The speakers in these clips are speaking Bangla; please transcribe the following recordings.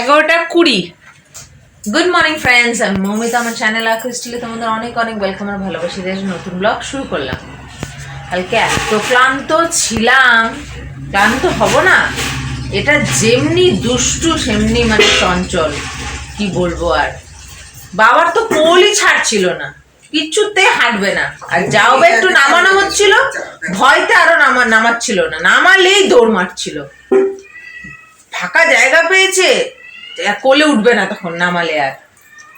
এগারোটা কুড়ি। গুড মর্নিং ফ্রেন্ডস আমি মৌমিতা আমার চ্যানেল আক্রিস্টিলে তোমাদের অনেক অনেক ওয়েলকাম আর ভালোবাসি। দিয়ে নতুন ব্লগ শুরু করলাম। কালকে এত ক্লান্ত ছিলাম। ক্লান্ত হব না? এটা যেমনি দুষ্টু, সেমনি মানে চঞ্চল। কি বলব আর? বাবার তো কোলই ছাড়ছিল না। কিচ্ছুতে হাঁটবে না। আর যাও একটু নামানো হচ্ছিল, ভয়তে আরও নামা নামাচ্ছিল না। নামালেই দৌড় মারছিল। ফাঁকা জায়গা পেয়েছে? কোলে উঠবে না তখন নামালে আর।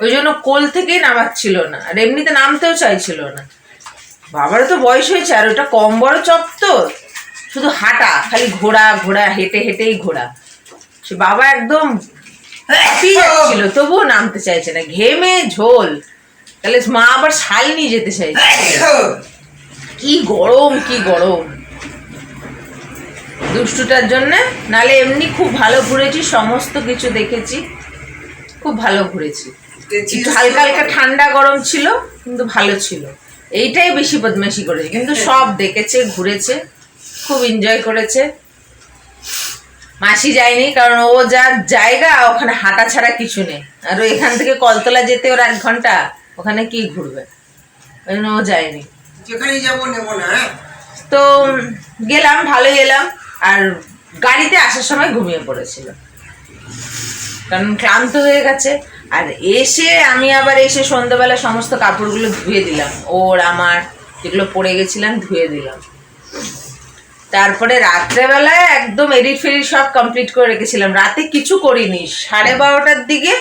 ওই জন্য কোল থেকেই নামাচ্ছিল না আর এমনিতে নামতেও চাইছিল না। বাবারও তো বয়স হয়েছে আর ওটা কম বড় চপ তো। শুধু হাঁটা খালি ঘোড়া ঘোড়া হেঁটে হেঁটেই ঘোড়া সে বাবা একদম যাচ্ছিল তবুও নামতে চাইছে না। ঘেমে ঝোল। তাহলে মা আবার শাল নিয়ে যেতে চাইছে। কি গরম কি গরম। দুষ্টুটার জন্য। নালে এমনি খুব ভালো ঘুরেছি সমস্ত কিছু দেখেছি। খুব ভালো ঘুরেছি। হালকা হালকা ঠান্ডা গরম ছিল কিন্তু ভালো ছিল। এইটাই বেশি বদমাশি করেছে কিন্তু সব দেখেছে ঘুরেছে খুব এনজয় করেছে। মাসি যায়নি কারণ ও যা জায়গা ওখানে হাঁটা ছাড়া কিছু নেই। আর এখান থেকে কলতলা যেতে ওর এক ঘণ্টা ওখানে কি ঘুরবে? ওই জন্য ও যায়নি। যাব নেব না হ্যাঁ? তো গেলাম ভালোই এলাম। আর গাড়িতে আসার সময় ঘুমিয়ে পড়েছিল। কারণ ক্লান্ত হয়ে গেছে। আর এসে আমি আবার এসে সন্ধ্যাবেলা সমস্ত কাপড়গুলো ধুয়ে দিলাম। ওর, আমার, যেগুলো পড়ে গেছিলাম ধুয়ে দিলাম। তারপরে রাত্রেবেলায় একদম এডিট ফেডিট সব কমপ্লিট করে রেখেছিলাম। রাতে কিছু করিনি। সাড়ে বারোটার দিকে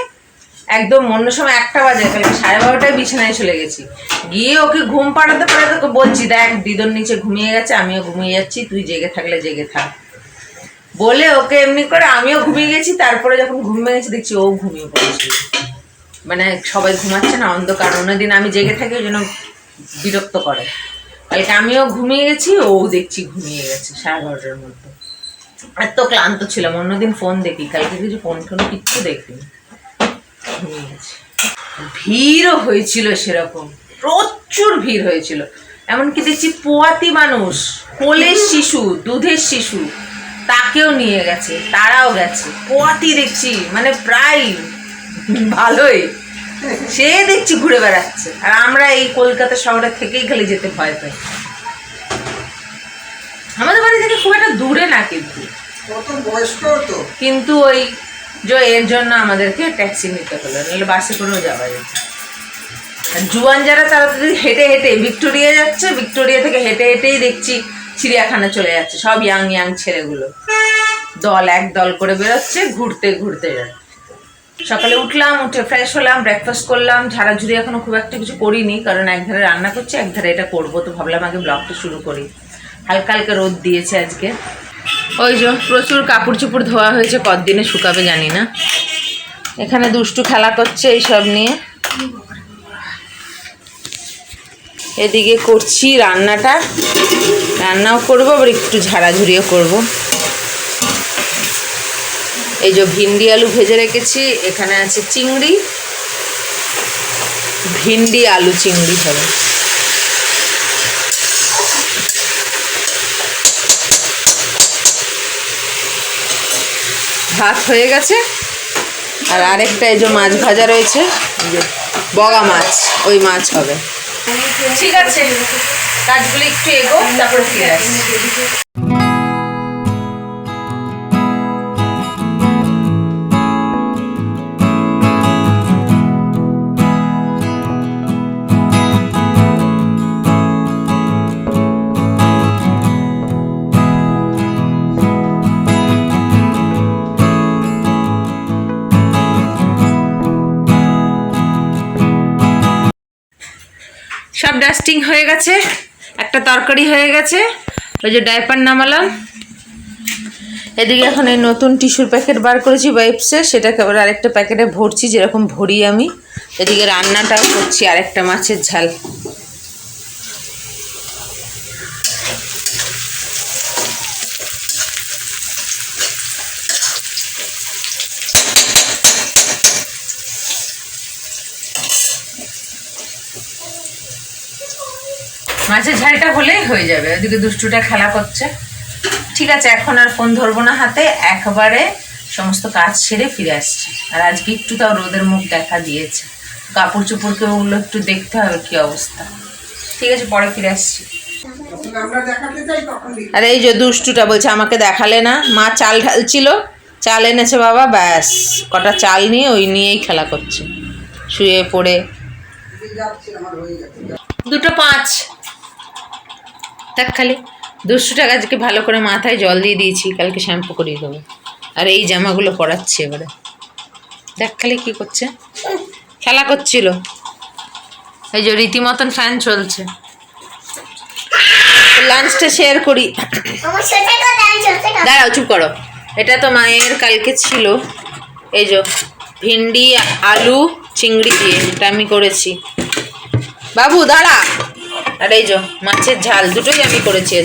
একদম অন্য সময় একটা বাজে কালকে সাড়ে বারোটায় বিছানায় চলে গেছি। গিয়ে ওকে ঘুম পাড়াতে পাড়াতে ওকে বলছি, দেখ, দিদর নিচে ঘুমিয়ে গেছে, আমিও ঘুমিয়ে যাচ্ছি, তুই জেগে থাকলে জেগে থাক। বলে ওকে এমনি করে আমিও ঘুমিয়ে গেছি, তারপরে যখন ঘুম ভেঙেছি দেখছি ও ঘুমিয়ে পড়েছিল মানে সবাই ঘুমাচ্ছে না, অন্ধকার। অন্যদিন আমি জেগে থাকি, ওই জন্য বিরক্ত করে। কালকে আমিও ঘুমিয়ে গেছি, ও দেখছি ঘুমিয়ে গেছে সাড়ে বারোটার মধ্যে। এত ক্লান্ত ছিলাম, অন্যদিন ফোন দেখি। কালকে কিছু ফোন টোন কিচ্ছু দেখিনি। ভিড়ও হয়েছিল সেরকম। প্রচুর ভিড় হয়েছিল। এমনকি দেখছি পোয়াতি মানুষ কোলের শিশু দুধের শিশু তাকেও নিয়ে গেছে তারাও গেছে। পোয়াতি দেখছি মানে প্রায় ভালোই। সে দেখছি ঘুরে বেড়াচ্ছে। আর আমরা এই কলকাতা শহরে থেকেই খালি যেতে ভয় পাই। আমাদের বাড়ি থেকে খুব একটা দূরে না কিন্তু। কিন্তু ওই যে এর জন্য আমাদেরকে ট্যাক্সি নিতে হলো, নাহলে বাসে করেও যাওয়া যেত। আর জুয়ান যারা, তারা তো হেঁটে হেঁটে, ভিক্টোরিয়া যাচ্ছে, ভিক্টোরিয়া থেকে হেঁটে হেঁটেই দেখছি চিড়িয়াখানা চলে যাচ্ছে, সব ইয়াং ইয়াং ছেলেগুলো। দল এক দল করে বেরোচ্ছে, ঘুরতে ঘুরতে যাচ্ছে। সকালে উঠলাম, উঠে ফ্রেশ হলাম ব্রেকফাস্ট করলাম। ঝাড়াঝুড়ি এখনও খুব একটা কিছু করিনি, কারণ এক ধারে রান্না করছি, এক ধারে এটা করব। তো ভাবলাম আগে ব্লগটা শুরু করি। হালকা হালকা রোদ দিয়েছে আজকে। ওই যে, প্রচুর কাপড় চোপড় ধোয়া হয়েছে, কতদিনে শুকাবে জানি না। এখানে দুষ্টু খেলা করছে এইসব নিয়ে। এদিকে করছি রান্নাটা। রান্নাও করব, আবার একটু ঝাড়াঝুড়িও করব। এই যে ভিন্ডি আলু ভেজে রেখেছি, এখানে আছে চিংড়ি। ভিন্ডি আলু চিংড়ি হবে। ভাত হয়ে গেছে। আর আরেকটা এই যে মাছ ভাজা রয়েছে বগা মাছ, ওই মাছ হবে। ঠিক আছে, কাজগুলো একটু এগো, তারপর ফিরে আসছি সব ডাস্টিং হয়ে গেছে, একটা তরকারি হয়ে গেছে, ওই যে ডাইপার নামালাম। এদিকে এখন এই নতুন টিস্যুর প্যাকেট বার করেছি ওয়েবসে, সেটাকে আবার আরেকটা প্যাকেটে ভরছি, যেরকম ভরি আমি। এদিকে রান্নাটাও করছি আরেকটা মাছের ঝাল। মাছের ঝালটা হলেই হয়ে যাবে। ওদিকে দুষ্টুটা খেলা করছে। ঠিক আছে এখন আর ফোন ধরবো না হাতে একবারে সমস্ত কাজ সেরে ফিরে আসছি। আর আজকে একটু তাও রোদের মুখ দেখা দিয়েছে। কাপড় চোপড়কে ওগুলো একটু দেখতে হবে কি অবস্থা। ঠিক আছে পরে ফিরে আসছি। যখন আমরা দেখাতে চাই তখন দিই। আর এই যে দুষ্টুটা বলছে আমাকে দেখালে না? মা চাল ঢালছিল চাল এনেছে বাবা ব্যাস। কটা চাল নিয়ে ওই নিয়েই খেলা করছে। শুয়ে পড়ে। দুটো পাঁচ। দেখ খালি দুশো টাকা আজকে ভালো করে মাথায় জল দিয়ে দিয়েছি কালকে শ্যাম্পু করিয়ে দেবো। আর এই জামাগুলো পরাচ্ছে এবারে। দেখ খালি কী করছে। খেলা করছিল। এই যে রীতিমতন ফ্যান চলছে। লাঞ্চটা শেয়ার করি। দাঁড়াও চুপ করো। এটা তো মায়ের কালকে ছিল। এই যে ভিন্ডি আলু চিংড়ি দিয়ে এটা আমি করেছি। বাবু দাঁড়া। আর এই যে মাছের ঝাল, দুটোই আমি করেছি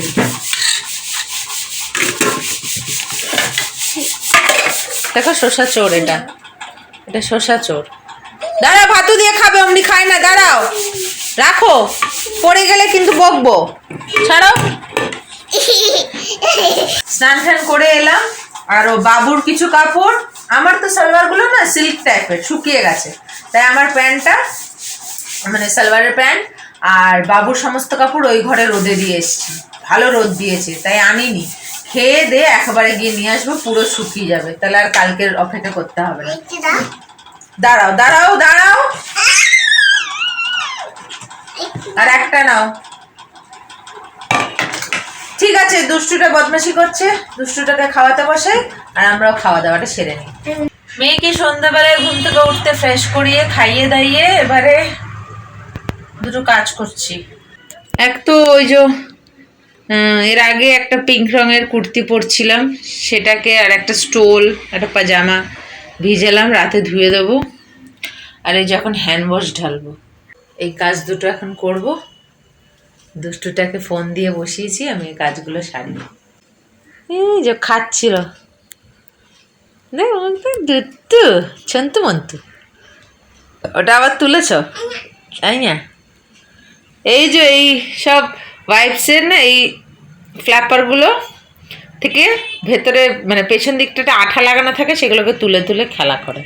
দেখো শসা চোর এটা। এটা শসা চোর। দাঁড়াও ভাতু দিয়ে খাবে, অমনি খায় না, দাঁড়াও। রাখো, পড়ে গেলে কিন্তু বকবো। ছাড়াও। স্নান টান করে এলাম, আর ও বাবুর কিছু কাপড়। আমার তো সালোয়ারগুলো না সিল্ক টাইপের শুকিয়ে গেছে। তাই আমার প্যান্টটা মানে সালোয়ারের প্যান্ট আর বাবুর সমস্ত কাপড় ওই ঘরে রোদে দিয়ে এসেছি। ভালো রোদ দিয়েছে তাই আনিনি। খেয়ে দে একেবারে গিয়ে নিয়ে আসব পুরো শুকিয়ে যাবে। তাহলে আর কালকের অপেক্ষা করতে হবে না। দাঁড়াও দাঁড়াও দাঁড়াও। আর একটা নাও। ঠিক আছে দুষ্টুটা বদমাশি করছে। দুষ্টুটাকে খাওয়াতে বসে আর আমরাও খাওয়া দাওয়াটা সেরে নিই। মেয়েকে সন্ধ্যাবেলায় ঘুম থেকে উঠতে ফ্রেশ করিয়ে খাইয়ে দাইয়ে এবারে দুটো কাজ করছি। এক তো ওই যে এর আগে একটা পিঙ্ক রঙের কুর্তি পরছিলাম, সেটাকে আর একটা স্টোল, একটা পাজামা ভিজালাম, রাতে ধুয়ে দেবো। আর এই যখন হ্যান্ড ওয়াশ ঢালবো। এই কাজ দুটো এখন করব। দুষ্টুটাকে ফোন দিয়ে বসিয়েছি, আমি এই কাজগুলো সারি। এই যে খাচ্ছিল। দুত্তু ছন্তু মন্তু। ওটা আবার তুলেছ? তাই না? এই যে এই সব ওয়াইপসের না, এই ফ্ল্যাপারগুলো থেকে ভেতরে মানে পেছন দিকটাতে আঠা লাগানো থাকে, সেগুলোকে তুলে তুলে খেলা করে।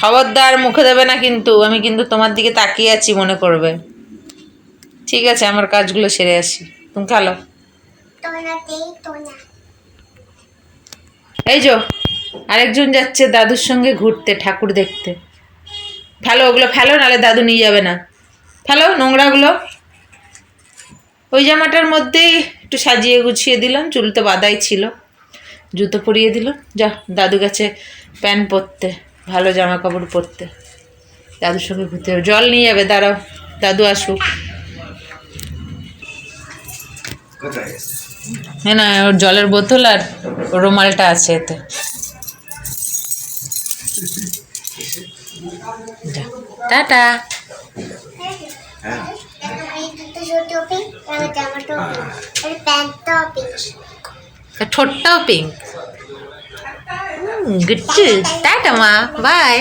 খবরদার মুখে দেবে না কিন্তু, আমি কিন্তু তোমার দিকে তাকিয়ে আছি মনে করবে। ঠিক আছে, আমার কাজগুলো সেরে আসি। তুমি খেলো। এই যো, আরেকজন যাচ্ছে দাদুর সঙ্গে ঘুরতে, ঠাকুর দেখতে। ফেলো, ওগুলো ফেলো, নাহলে দাদু নিয়ে যাবে না। ফেলো নোংরাগুলো? ওই জামাটার মধ্যেই একটু সাজিয়ে গুছিয়ে দিলাম চুল তো বাদাই ছিল। জুতো পরিয়ে দিল যা দাদু গেছে প্যান্ট পরতে ভালো জামা কাপড় পরতে। দাদুর সঙ্গে ঘুরতে হবে জল নিয়ে যাবে দাঁড়াও দাদু আসুক। হ্যাঁ না ওর জলের বোতল আর রুমালটা আছে এতে। টাটা। ঠোঁটটাও পিঙ্ক গুড্ডু টাটা মা। বাই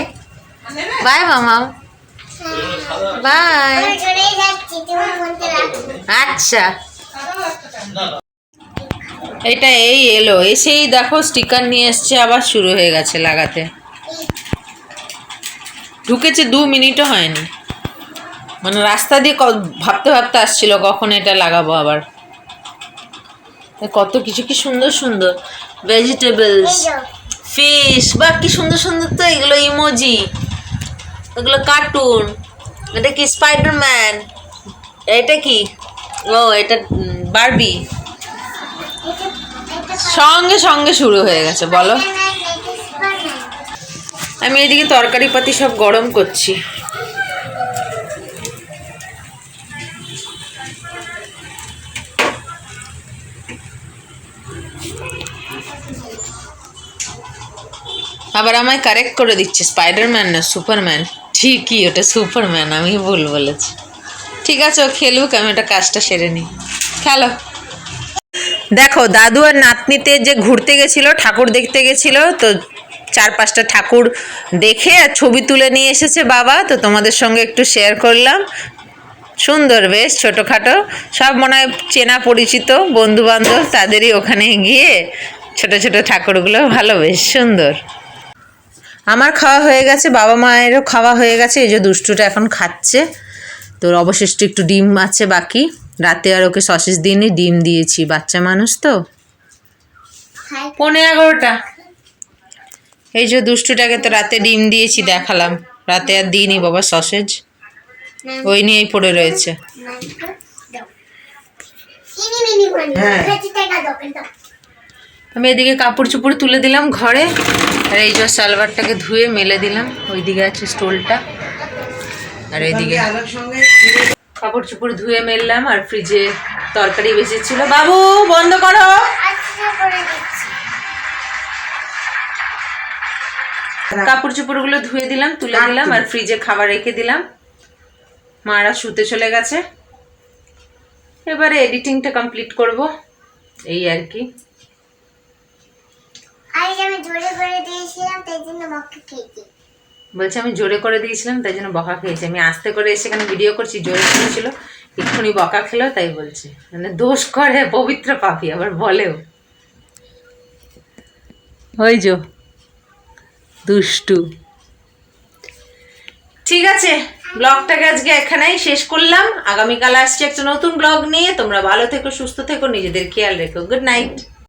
বাই মামা। বাই আচ্ছা। এটা এই এলো। এসেই দেখো স্টিকার নিয়ে এসছে আবার শুরু হয়ে গেছে লাগাতে। ঢুকেছে দু মিনিটও হয়নি। মানে রাস্তা দিয়ে ভাবতে ভাবতে আসছিল কখন এটা লাগাবো আবার। কত কিছু কি সুন্দর সুন্দর। ভেজিটেবলস ফিশ বা কি সুন্দর সুন্দর তো এগুলো ইমোজি এগুলো কার্টুন এটা কি স্পাইডারম্যান এটা কি? ও এটা বারবি সঙ্গে সঙ্গে শুরু হয়ে গেছে বলো। আমি এদিকে তরকারি পাতি সব গরম করছি। আবার আমায় কারেক্ট করে দিচ্ছে স্পাইডারম্যান না সুপারম্যান ঠিকই, ওটা সুপারম্যান আমি ভুল বলেছি। ঠিক আছে, ও খেলুক, আমি ওটা কাজটা সেরে নিই। খেলো। দেখো, দাদু আর নাতনিতে যে ঘুরতে গেছিল, ঠাকুর দেখতে গেছিল, তো চার পাঁচটা ঠাকুর দেখে আর ছবি তুলে নিয়ে এসেছে বাবা, তো তোমাদের সঙ্গে একটু শেয়ার করলাম। সুন্দর বেশ, ছোটোখাটো। সব মনে হয় চেনা পরিচিত বন্ধু বান্ধব তাদেরই ওখানে গিয়ে ছোট ছোট ঠাকুরগুলো ভালো, বেশ সুন্দর। আমার খাওয়া হয়ে গেছে বাবা মায়েরও খাওয়া হয়ে গেছে এই যে দুষ্টুটা এখন খাচ্ছে। তোর অবশিষ্ট একটু ডিম আছে বাকি রাতে আর ওকে সসেস দিইনি ডিম দিয়েছি বাচ্চা মানুষ তো। পনেরো এগারোটা। এই যে দুষ্টুটাকে তো রাতে ডিম দিয়েছি দেখালাম। রাতে আর দিইনি বাবা সসেজ ওই নিয়েই পড়ে রয়েছে। মিনি হ্যাঁ। আমি এদিকে কাপড় চোপড় তুলে দিলাম ঘরে। আর এই যে সালোয়ারটাকে ধুয়ে মেলে দিলাম। ওইদিকে আছে স্টোলটা। আর এইদিকে কাপড় চোপড় ধুয়ে মেললাম আর ফ্রিজে তরকারি বেঁচেছিল বাবু বন্ধ করো। কাপড় চোপড়গুলো ধুয়ে দিলাম তুলে দিলাম আর ফ্রিজে খাবার রেখে দিলাম। মারা শুতে চলে গেছে। এবারে এডিটিংটা কমপ্লিট করব। এই আর কি। আজ আমি জোরে করে দিয়েছিলাম, তাই জন্য মক্কা খেয়েছি। বলছে, আমি জোরে করে দিয়েছিলাম, তাই জন্য বকা খেয়েছি। আমি আস্তে করে এসে এখানে ভিডিও করছি, জোরে করেছিল, এক্ষুনি বকা খেলো, তাই বলছে। মানে দোষ করে পবিত্র পাপি, আবার বলেও। ওই যো, দুষ্টু। ঠিক আছে, ব্লগটাকে আজকে এখানেই শেষ করলাম। আগামীকাল আসছে একটা নতুন ব্লগ নিয়ে। তোমরা ভালো থেকো, সুস্থ থেকো, নিজেদের খেয়াল রেখো। Good night